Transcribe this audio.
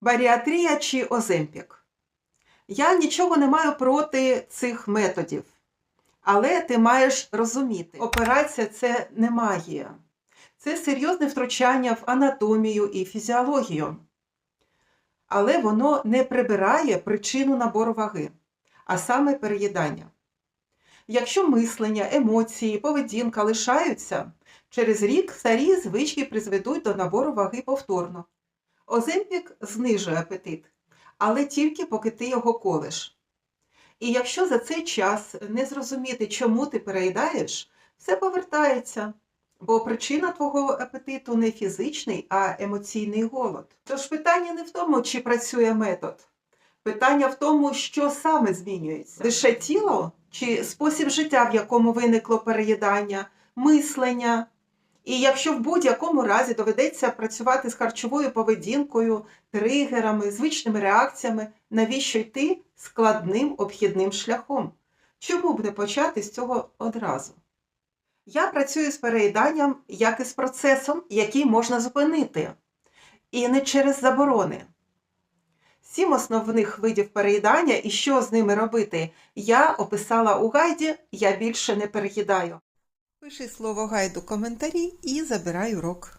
Баріатрія чи Оземпік. Я нічого не маю проти цих методів. Але ти маєш розуміти, операція це не магія. Це серйозне втручання в анатомію і фізіологію. Але воно не прибирає причину набору ваги, а саме переїдання. Якщо мислення, емоції, поведінка лишаються, через рік старі звички призведуть до набору ваги повторно. Оземпік знижує апетит, але тільки поки ти його колиш. І якщо за цей час не зрозуміти, чому ти переїдаєш, все повертається. Бо причина твого апетиту не фізичний, а емоційний голод. Тож питання не в тому, чи працює метод. Питання в тому, що саме змінюється: лише тіло чи спосіб життя, в якому виникло переїдання, мислення. І якщо в будь-якому разі доведеться працювати з харчовою поведінкою, тригерами, звичними реакціями, навіщо йти складним обхідним шляхом? Чому б не почати з цього одразу? Я працюю з переїданням як і з процесом, який можна зупинити, і не через заборони. Сім основних видів переїдання і що з ними робити, я описала у гайді Я більше не переїдаю. Пиши слово гайду коментарі і забирай урок.